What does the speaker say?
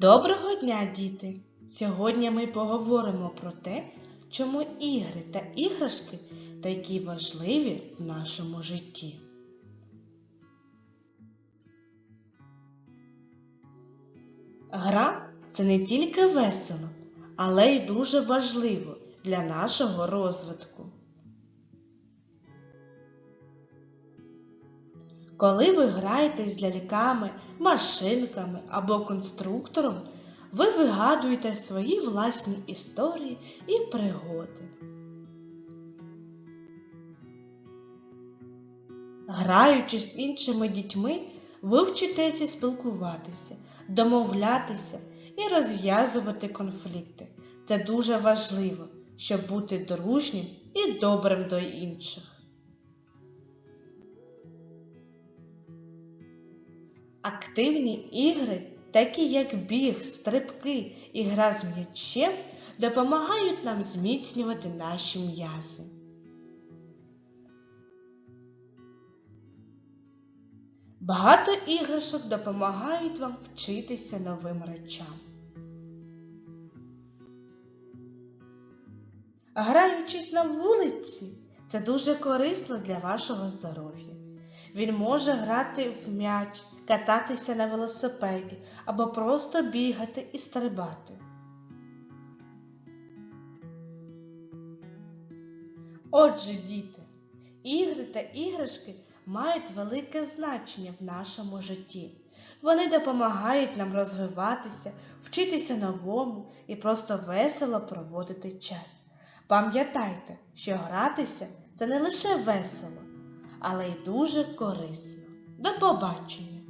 Доброго дня, діти! Сьогодні ми поговоримо про те, чому ігри та іграшки такі важливі в нашому житті. Гра це не тільки весело, але й дуже важливо для нашого розвитку. Коли ви граєте з ляльками, машинками або конструктором, ви вигадуєте свої власні історії і пригоди. Граючи з іншими дітьми, ви вчитеся спілкуватися, домовлятися і розв'язувати конфлікти. Це дуже важливо, щоб бути дружнім і добрим до інших. Активні ігри, такі як біг, стрибки і гра з м'ячем, допомагають нам зміцнювати наші м'язи. Багато іграшок допомагають вам вчитися новим речам. Граючись на вулиці, це дуже корисно для вашого здоров'я. Він може грати в м'яч, кататися на велосипеді або просто бігати і стрибати. Отже, діти, ігри та іграшки мають велике значення в нашому житті. Вони допомагають нам розвиватися, вчитися новому і просто весело проводити час. Пам'ятайте, що гратися це не лише весело, але й дуже корисно. До побачення!